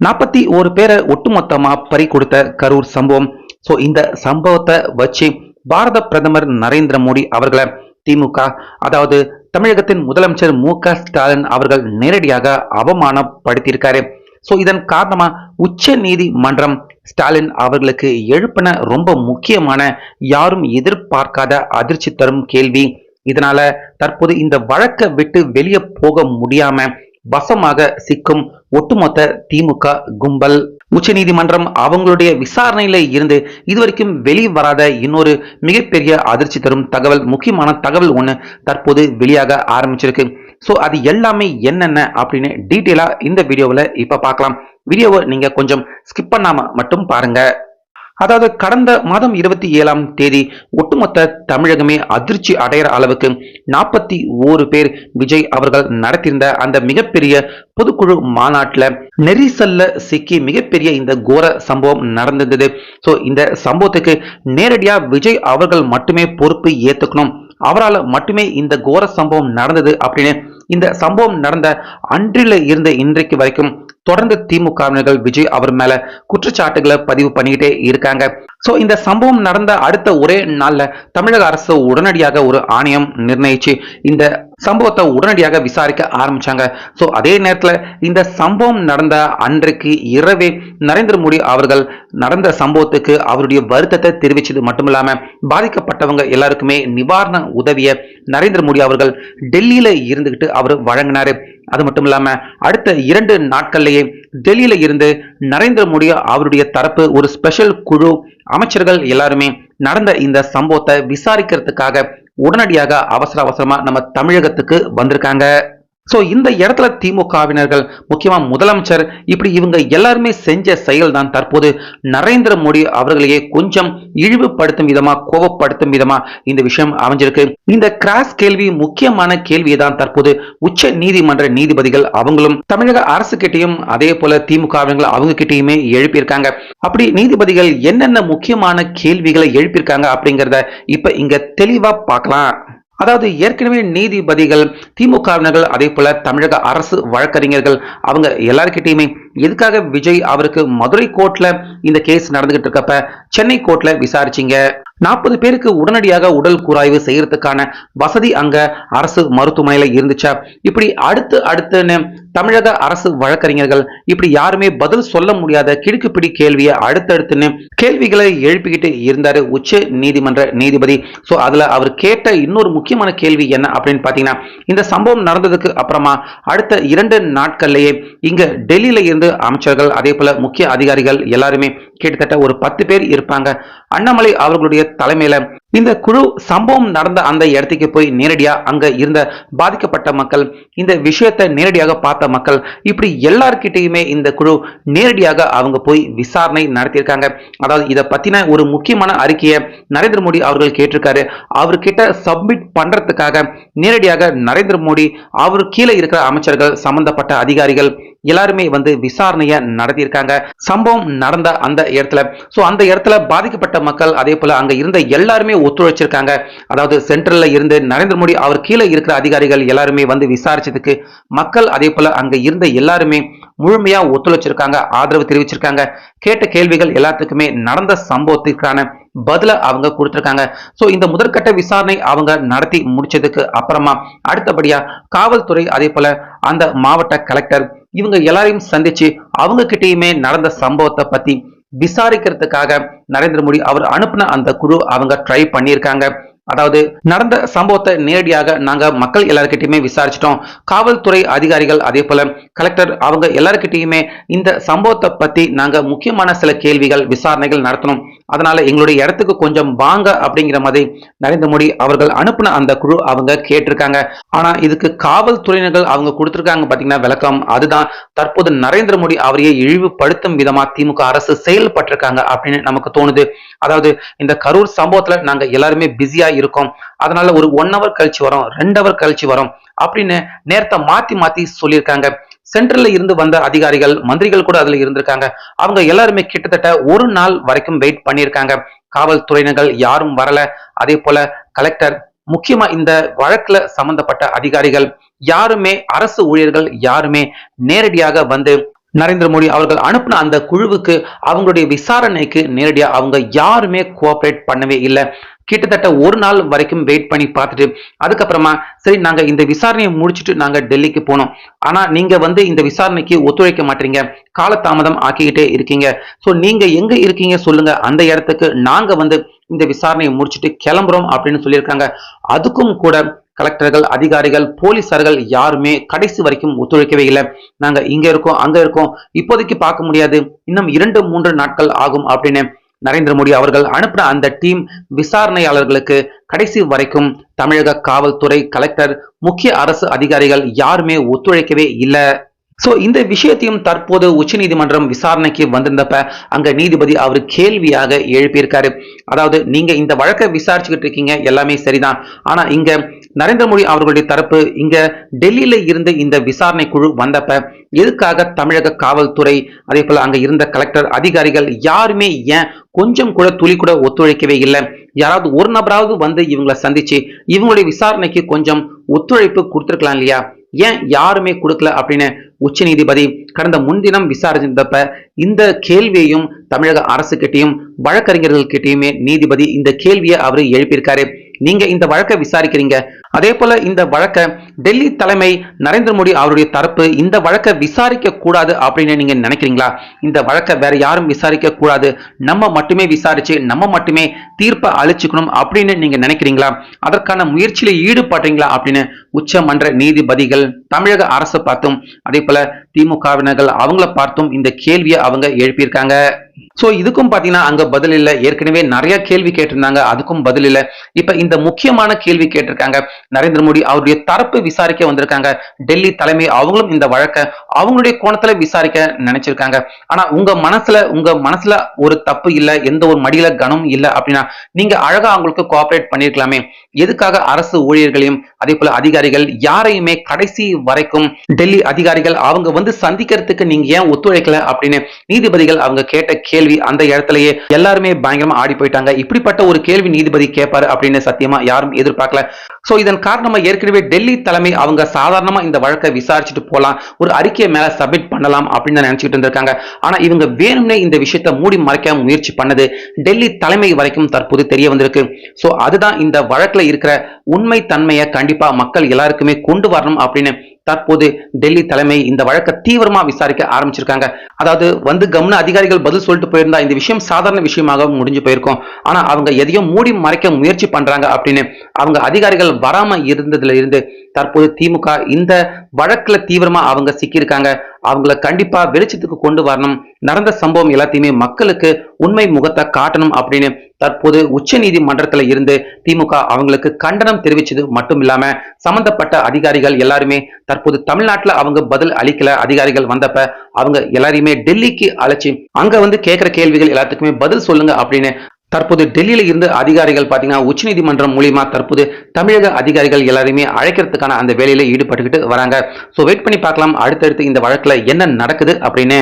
நாற்பத்தி ஒரு பேரை ஒட்டுமொத்தமா பறி கொடுத்த கரூர் சம்பவம். ஸோ இந்த சம்பவத்தை வச்சு பாரத பிரதமர் நரேந்திர மோடி அவர்களை திமுக அதாவது தமிழகத்தின் முதலமைச்சர் மு க ஸ்டாலின் அவர்கள் நேரடியாக அவமானப்படுத்தியிருக்காரு. ஸோ இதன் காரணமா உச்ச நீதிமன்றம் ஸ்டாலின் அவர்களுக்கு எழுப்பின ரொம்ப முக்கியமான யாரும் எதிர்பார்க்காத அதிர்ச்சி தரும் கேள்வி. இதனால தற்போது இந்த வழக்கை விட்டு வெளியே போக முடியாம வசமாக சிக்கும் ஒட்டுமொத்த திமுக கும்பல். உச்சநீதிமன்றம் அவங்களுடைய விசாரணையில இருந்து இதுவரைக்கும் வெளிவராத இன்னொரு மிகப்பெரிய அதிர்ச்சி தரும் தகவல் முக்கியமான தகவல் ஒன்று தற்போது வெளியாக ஆரம்பிச்சிருக்கு. ஸோ அது எல்லாமே என்னென்ன அப்படின்னு டீட்டெயிலாக இந்த வீடியோவில் இப்போ பார்க்கலாம். வீடியோவை நீங்கள் கொஞ்சம் ஸ்கிப் பண்ணாமல் மட்டும் பாருங்க. அதாவது கடந்த மாதம் இருபத்தி ஏழாம் தேதி ஒட்டுமொத்த தமிழகமே அதிர்ச்சி அடைகிற அளவுக்கு நாற்பத்தி ஓரு பேர் விஜய் அவர்கள் நடத்தியிருந்த அந்த மிகப்பெரிய பொதுக்குழு மாநாட்டில் நெரிசல்ல சிக்கி மிகப்பெரிய இந்த கோர சம்பவம் நடந்திருந்தது. ஸோ இந்த சம்பவத்துக்கு நேரடியா விஜய் அவர்கள் மட்டுமே பொறுப்பு ஏத்துக்கணும். அவரால் மட்டுமே இந்த கோர சம்பவம் நடந்தது அப்படின்னு இந்த சம்பவம் நடந்த அன்றில இருந்த இன்றைக்கு வரைக்கும் தொடர்ந்து திமுகவினர்கள் விஜய் அவர் மேல குற்றச்சாட்டுகளை பதிவு பண்ணிக்கிட்டே இருக்காங்க. சோ இந்த சம்பவம் நடந்த அடுத்த ஒரே நாள்ல தமிழக அரசு உடனடியாக ஒரு ஆணையம் நிர்ணயிச்சு இந்த சம்பவத்தை உடனடியாக விசாரிக்க ஆரம்பிச்சாங்க. சோ அதே நேரத்துல இந்த சம்பவம் நடந்த அன்றைக்கு இரவே நரேந்திர மோடி அவர்கள் நடந்த சம்பவத்துக்கு அவருடைய வருத்தத்தை தெரிவிச்சது மட்டுமில்லாம பாதிக்கப்பட்டவங்க எல்லாருக்குமே நிவாரண உதவிய நரேந்திர மோடி அவர்கள் டெல்லியில இருந்துகிட்டு அவர் வழங்கினாரு. அது மட்டும் இல்லாம அடுத்த இரண்டு நாட்கள்லேயே டெல்லியில இருந்து நரேந்திர மோடி அவருடைய தரப்பு ஒரு ஸ்பெஷல் குழு அமைச்சர்கள் எல்லாருமே நடந்த இந்த சம்பவத்தை விசாரிக்கிறதுக்காக உடனடியாக அவசர அவசரமா நம்ம தமிழகத்துக்கு வந்திருக்காங்க. சோ இந்த இடத்துல திமுகவினர்கள் முக்கியமா முதலமைச்சர் இப்படி இவங்க எல்லாருமே செஞ்ச செயல் தான் தற்போது நரேந்திர மோடி அவர்களையே கொஞ்சம் இழிவுபடுத்தும் விதமா கோபப்படுத்தும் விதமா இந்த விஷயம் அமைஞ்சிருக்கு. இந்த கிராஸ் கேள்வி முக்கியமான கேள்வியை தான் தற்போது உச்ச நீதிமன்ற நீதிபதிகள் அவங்களும் தமிழக அரசு கிட்டையும் அதே போல திமுகவினர்கள் அவங்க கிட்டையுமே எழுப்பியிருக்காங்க. அப்படி நீதிபதிகள் என்னென்ன முக்கியமான கேள்விகளை எழுப்பியிருக்காங்க அப்படிங்கறத இப்ப இங்க தெளிவா பார்க்கலாம். அதாவது ஏற்கனவே நீதிபதிகள் திமுகவினர்கள் அதே போல தமிழக அரசு வழக்கறிஞர்கள் அவங்க எல்லாருக்கிட்டையுமே எதுக்காக விஜய் அவருக்கு மதுரை கோர்ட்ல இந்த கேஸ் நடந்துகிட்டு இருக்கப்ப சென்னை கோர்ட்ல விசாரிச்சீங்க? நாற்பது பேருக்கு உடனடியாக உடல் கூராய்வு செய்யறதுக்கான வசதி அங்க அரசு மருத்துவமனையில இருந்துச்சா. இப்படி அடுத்து அடுத்துன்னு தமிழக அரசு வழக்கறிஞர்கள் இப்படி யாருமே பதில் சொல்ல முடியாத கிடுக்குப்பிடி கேள்வியை அடுத்தடுத்துன்னு கேள்விகளை எழுப்பிக்கிட்டு இருந்தாரு உச்ச நீதிமன்ற நீதிபதி. சோ அதுல அவர் கேட்ட இன்னொரு முக்கியமான கேள்வி என்ன அப்படின்னு பாத்தீங்கன்னா இந்த சம்பவம் நடந்ததுக்கு அப்புறமா அடுத்த இரண்டு நாட்கள்லயே இங்க டெல்லியில இருந்து அமைச்சர்கள் அதே போல முக்கிய அதிகாரிகள் எல்லாருமே கிட்டத்தட்ட ஒரு பத்து பேர் இருப்பாங்க. அண்ணாமலை அவர்களுடைய தலைமையில இந்த குழு சம்பவம் நடந்த அந்த இடத்துக்கு போய் நேரடியா அங்க இருந்த பாதிக்கப்பட்ட மக்கள் இந்த விஷயத்தை நேரடியாக பார்த்த மக்கள் இப்படி எல்லார்கிட்டையுமே இந்த குழு நேரடியாக அவங்க போய் விசாரணை நடத்தியிருக்காங்க. அதாவது இதை பத்தின ஒரு முக்கியமான அறிக்கையை நரேந்திர மோடி அவர்கள் கேட்டிருக்காரு. அவர்கிட்ட சப்மிட் பண்றதுக்காக நேரடியாக நரேந்திர மோடி அவர் கீழே இருக்கிற அமைச்சர்கள் சம்பந்தப்பட்ட அதிகாரிகள் எல்லாருமே வந்து விசாரணையை நடத்தியிருக்காங்க. சம்பவம் நடந்த அந்த இடத்துல. சோ அந்த இடத்துல பாதிக்கப்பட்ட மக்கள் அதே போல அங்க இருந்த எல்லாருமே ஒத்துழைச்சிருக்காங்க. அதாவது சென்ட்ரல்ல இருந்து நரேந்திர மோடி அவர் கீழே இருக்கிற அதிகாரிகள் எல்லாருமே வந்து விசாரிச்சதுக்கு மக்கள் அதே போல அங்க இருந்த எல்லாருமே முழுமையா ஒத்துழைச்சிருக்காங்க ஆதரவு தெரிவிச்சிருக்காங்க. கேட்ட கேள்விகள் எல்லாத்துக்குமே நடந்த சம்பவத்திற்கான பதில அவங்க கொடுத்திருக்காங்க. சோ இந்த முதற்கட்ட விசாரணை அவங்க நடத்தி முடிச்சதுக்கு அப்புறமா அடுத்தபடியா காவல்துறை அதே போல அந்த மாவட்ட கலெக்டர் இவங்க எல்லாரையும் சந்திச்சு அவங்க கிட்டயுமே நடந்த சம்பவத்தை பத்தி விசாரிக்கிறதுக்காக நரேந்திர மோடி அவர் அனுப்பின அந்த குழு அவங்க ட்ரை பண்ணியிருக்காங்க. அதாவது நடந்த சம்பவத்தை நேரடியாக நாங்க மக்கள் எல்லாருக்கிட்டையுமே விசாரிச்சிட்டோம். காவல்துறை அதிகாரிகள் அதே போல கலெக்டர் அவங்க எல்லாருக்கிட்டையுமே இந்த சம்பவத்தை பத்தி நாங்க முக்கியமான சில கேள்விகள் விசாரணைகள் நடத்தணும். அதனால எங்களுடைய இடத்துக்கு கொஞ்சம் வாங்க அப்படிங்கிற மாதிரி நரேந்திர மோடி அவர்கள் அனுப்பின அந்த குழு அவங்க கேட்டிருக்காங்க. ஆனா இதுக்கு காவல்துறையினர்கள் அவங்க கொடுத்திருக்காங்க பாத்தீங்கன்னா விளக்கம் அதுதான். தற்போது நரேந்திர மோடி அவரையே இழிவுபடுத்தும் விதமா திமுக அரசு செயல்பட்டிருக்காங்க அப்படின்னு நமக்கு தோணுது. அதாவது இந்த கரூர் சம்பவத்துல நாங்க எல்லாருமே பிஸியா இருக்கோம். அதனால ஒரு ஒன் ஹவர் கழிச்சு வரோம் ரெண்டு ஹவர் கழிச்சு வரோம் அப்படின்னு நேரத்தை மாத்தி மாத்தி சொல்லியிருக்காங்க. சென்ட்ரல்ல இருந்து வந்த அதிகாரிகள் மந்திரிகள் கூட அதுல இருந்திருக்காங்க. அவங்க எல்லாருமே கிட்டத்தட்ட ஒரு நாள் வரைக்கும் வெயிட் பண்ணியிருக்காங்க. காவல்துறையினர்கள் யாரும் வரல. அதே போல கலெக்டர் முக்கியமா இந்த வழக்குல சம்பந்தப்பட்ட அதிகாரிகள் யாருமே அரசு ஊழியர்கள் யாருமே நேரடியாக வந்து நரேந்திர மோடி அவர்கள் அனுப்பின அந்த குழுவுக்கு அவங்களுடைய விசாரணைக்கு நேரடியாக அவங்க யாருமே கோஆபரேட் பண்ணவே இல்லை. கிட்டத்தட்ட ஒரு நாள் வரைக்கும் வெயிட் பண்ணி பார்த்துட்டு அதுக்கப்புறமா சரி நாங்க இந்த விசாரணையை முடிச்சுட்டு நாங்க டெல்லிக்கு போனோம். ஆனா நீங்க வந்து இந்த விசாரணைக்கு ஒத்துழைக்க மாட்டீங்க. காலதாமதம் ஆக்கிக்கிட்டே இருக்கீங்க. சோ நீங்க எங்க இருக்கீங்க சொல்லுங்க. அந்த இடத்துக்கு நாங்க வந்து இந்த விசாரணையை முடிச்சுட்டு கிளம்புறோம் அப்படின்னு சொல்லியிருக்காங்க. அதுக்கும் கூட கலெக்டர்கள் அதிகாரிகள் போலீசார்கள் யாருமே கடைசி வரைக்கும் ஒத்துழைக்கவே இல்லை. நாங்க இங்க இருக்கோம் அங்க இருக்கோம். இப்போதைக்கு பார்க்க முடியாது. இன்னும் இரண்டு மூன்று நாட்கள் ஆகும் அப்படின்னு நரேந்திர மோடி அவர்கள் அனுப்பின அந்த டீம் விசாரணையாளர்களுக்கு கடைசி வரைக்கும் தமிழக காவல்துறை கலெக்டர் முக்கிய அரசு அதிகாரிகள் யாருமே ஒத்துழைக்கவே இல்லை. சோ இந்த விஷயத்தையும் தற்போது உச்சநீதிமன்றம் விசாரணைக்கு வந்திருந்தப்ப அங்க நீதிபதி அவர் கேள்வியாக எழுப்பியிருக்காரு. அதாவது நீங்க இந்த வழக்கை விசாரிச்சுக்கிட்டு இருக்கீங்க எல்லாமே சரிதான். ஆனா இங்க நரேந்திர மோடி அவர்களுடைய தரப்பு இங்க டெல்லியில இருந்து இந்த விசாரணை குழு வந்தப்ப எதுக்காக தமிழக காவல்துறை அதே போல அங்க இருந்த கலெக்டர் அதிகாரிகள் யாருமே ஏன் கொஞ்சம் கூட துளி கூட ஒத்துழைக்கவே இல்லை? யாராவது ஒரு நபராவது வந்து இவங்களை சந்திச்சு இவங்களுடைய விசாரணைக்கு கொஞ்சம் ஒத்துழைப்பு கொடுத்துருக்கலாம் இல்லையா? ஏன் யாருமே கொடுக்கல அப்படின்னு உச்ச நீதிபதி கடந்த முன்தினம் விசாரிச்சிருந்தப்ப இந்த கேள்வியையும் தமிழக அரசு கிட்டையும் வழக்கறிஞர்கள் கிட்டையுமே நீதிபதி இந்த கேள்வியை அவரு எழுப்பியிருக்காரு. நீங்க இந்த வழக்கை விசாரிக்கிறீங்க அதே போல இந்த வழக்கை டெல்லி தலைமை நரேந்திர மோடி அவருடைய தரப்பு இந்த வழக்கை விசாரிக்க கூடாது அப்படின்னு நீங்க நினைக்கிறீங்களா? இந்த வழக்கை வேற யாரும் விசாரிக்க கூடாது. நம்ம மட்டுமே விசாரிச்சு நம்ம மட்டுமே தீர்ப்பை அழிச்சுக்கணும் அப்படின்னு நீங்க நினைக்கிறீங்களா? அதற்கான முயற்சியில ஈடுபடுறீங்களா அப்படின்னு உச்சமன்ற நீதிபதிகள் தமிழக அரசு பார்த்தும் அதே போல திமுகவினர்கள் அவங்கள பார்த்தும் இந்த கேள்வியை அவங்க எழுப்பியிருக்காங்க. சோ இதுக்கும் பாத்தீங்கன்னா அங்க பதில் இல்ல. ஏற்கனவே நிறைய கேள்வி கேட்டிருந்தாங்க. அதுக்கும் பதில் இல்ல. இப்ப இந்த முக்கியமான கேள்வி கேட்டிருக்காங்க. நரேந்திர மோடி அவருடைய தரப்பு விசாரிக்க வந்திருக்காங்க. டெல்லி தலைமை அவங்களும் இந்த வழக்கை அவங்களுடைய கோணத்துல விசாரிக்க நினைச்சிருக்காங்க. ஆனா உங்க மனசுல உங்க மனசுல ஒரு தப்பு இல்ல எந்த ஒரு மடியில கனம் இல்ல அப்படின்னா நீங்க அழகா அவங்களுக்கு கோஆபரேட் பண்ணிருக்கலாமே. எதுக்காக அரசு ஊழியர்களையும் அதே போல அதிகாரிகள் யாரையுமே கடைசி வரைக்கும் டெல்லி அதிகாரிகள் அவங்க வந்து சந்திக்கிறதுக்கு நீங்க ஏன் ஒத்துழைக்கல அப்படின்னு நீதிபதிகள் அவங்க கேட்ட கேள்வி அந்த இடத்துலயே எல்லாருமே பயங்கரமா ஆடி போயிட்டாங்க. இப்படிப்பட்ட ஒரு கேள்வி நீதிபதி கேட்பாரு அப்படின்னு சத்தியமா யாரும் எதிர்பார்க்கல. சோ இதன் காரணமா ஏற்கனவே டெல்லி தலைமை அவங்க சாதாரணமா இந்த வழக்கை விசாரிச்சுட்டு போலாம் ஒரு அறிக்கையை மேல சப்மிட் பண்ணலாம் அப்படின்னு நினைச்சிட்டு இருந்திருக்காங்க. ஆனா இவங்க வேணும்னே இந்த விஷயத்தை மூடி மறைக்க முயற்சி பண்ணது டெல்லி தலைமை வரைக்கும் தற்போது தெரிய வந்திருக்கு. சோ அதுதான் இந்த வழக்குல இருக்கிற உண்மை தன்மையை கண்டிப்பா மக்கள் எல்லாருக்குமே கொண்டு வரணும் அப்படின்னு தற்போது டெல்லி தலைமை இந்த வழக்கை தீவிரமா விசாரிக்க ஆரம்பிச்சிருக்காங்க. அதாவது வந்து கவன அதிகாரிகள் பதில் சொல்லிட்டு போயிருந்தா இந்த விஷயம் சாதாரண விஷயமாக முடிஞ்சு போயிருக்கும். ஆனா அவங்க எதையும் மூடி மறைக்க முயற்சி பண்றாங்க அப்படின்னு அவங்க அதிகாரிகள் வராம இருந்ததுல இருந்து தற்போது திமுக இந்த வழக்குல தீவிரமா அவங்க சிக்கியிருக்காங்க. அவங்கள கண்டிப்பா வெளிச்சத்துக்கு கொண்டு வரணும். நடந்த சம்பவம் எல்லாத்தையுமே மக்களுக்கு உண்மை முகத்தை காட்டணும் அப்படின்னு தற்போது உச்ச நீதிமன்றத்துல இருந்து திமுக அவங்களுக்கு கண்டனம் தெரிவிச்சது மட்டும் இல்லாம சம்பந்தப்பட்ட அதிகாரிகள் எல்லாருமே தற்போது தமிழ்நாட்டுல அவங்க பதில் அளிக்கல. அதிகாரிகள் வந்தப்ப அவங்க எல்லாரையுமே டெல்லிக்கு அழைச்சி அங்க வந்து கேட்கிற கேள்விகள் எல்லாத்துக்குமே பதில் சொல்லுங்க அப்படின்னு தற்போது டெல்லியில இருந்து அதிகாரிகள் பாத்தீங்கன்னா உச்சநீதிமன்றம் மூலியமா தற்போது தமிழக அதிகாரிகள் எல்லாரையுமே அழைக்கிறதுக்கான அந்த வேலையில ஈடுபட்டுக்கிட்டு வராங்க. சோ வெயிட் பண்ணி பார்க்கலாம். அடுத்தடுத்து இந்த வழக்குல என்ன நடக்குது அப்படின்னு